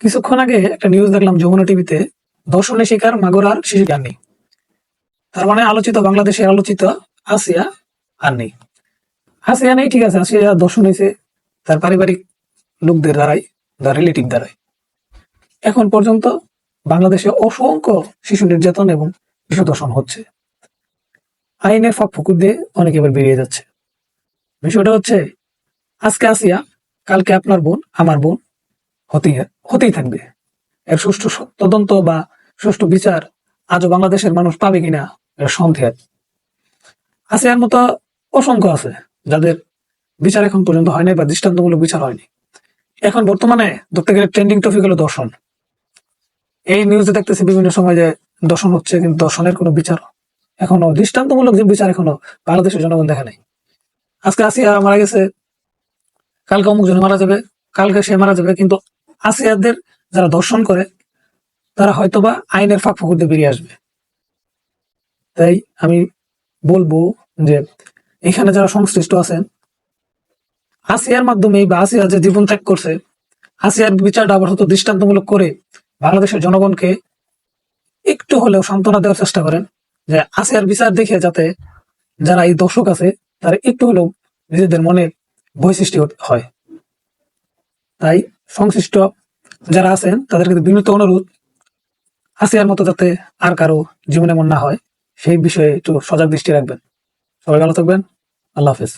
কিছুক্ষণ আগে একটা নিউজ দেখলাম যমুনা টিভিতে দর্শনের শিকার মাগরার শিশু নেই তার মানে আলোচিত বাংলাদেশের আলোচিত আসিয়া আর নেই আসিয়া নেই, ঠিক আছে আসিয়া দর্শন হয়েছে তার পারিবারিক লোকদের দ্বারাই বা রিলেটিভ দ্বারাই। এখন পর্যন্ত বাংলাদেশে অসংখ্য শিশু নির্যাতন এবং শিশু দর্শন হচ্ছে। আইনের ফাঁক ফুকুর দিয়ে অনেকে এবার বেরিয়ে যাচ্ছে। বিষয়টা হচ্ছে, আজকে আসিয়া কালকে আপনার বোন, আমার বোন হতেই হতেই থাকবে। এর সুষ্ঠু তদন্ত বা সুষ্ঠু বিচার আজও বাংলাদেশের মানুষ পাবে কিনা, এর সন্দেহ। আসিয়ার মতো অসংখ্য আছে, যাদের বিচার এখন পর্যন্ত হয়নি বা দৃষ্টান্তমূলক বিচার হয়নি। এখন বর্তমানে ধরতে গেলে ট্রেন্ডিং টপিক হলো দর্শন। এই নিউজে দেখতেছি বিভিন্ন সময় যে দর্শন হচ্ছে, কিন্তু দর্শনের কোনো বিচার এখনও দৃষ্টান্তমূলক যে বিচার এখনও বাংলাদেশের জনগণ দেখে নাই। আজকে আসিয়া মারা গেছে কালকে অমুক জন মারা যাবে, কালকে সে মারা যাবে, কিন্তু আসিয়াদের যারা দর্শন করে, তারা হয়তোবা আইনের ফাঁক ফুকুরতে বেরিয়ে আসবে। তাই আমি বলব যে, এখানে যারা সংশ্লিষ্ট আছেন, আসিয়ার মাধ্যমে বা আসিয়া যে জীবন ত্যাগ করছে, আসিয়ার বিচারটা আবার হয়তো দৃষ্টান্তমূলক করে বাংলাদেশের জনগণকে একটু হলেও সান্ত্বনা দেওয়ার চেষ্টা করেন যে, আসিয়ার বিচার দেখে যাতে যারা এই দর্শক আছে, তারা একটু হলেও নিজেদের মনে সৃষ্টি হয়। তাই সংশ্লিষ্ট যারা আছেন তাদের কিন্তু বিনীত অনুরোধ আসিয়ার মতো যাতে আর কারও জীবনে এমন না হয়, সেই বিষয়ে একটু সজাগ দৃষ্টি রাখবেন। সবাই ভালো থাকবেন। আল্লাহ হাফেজ।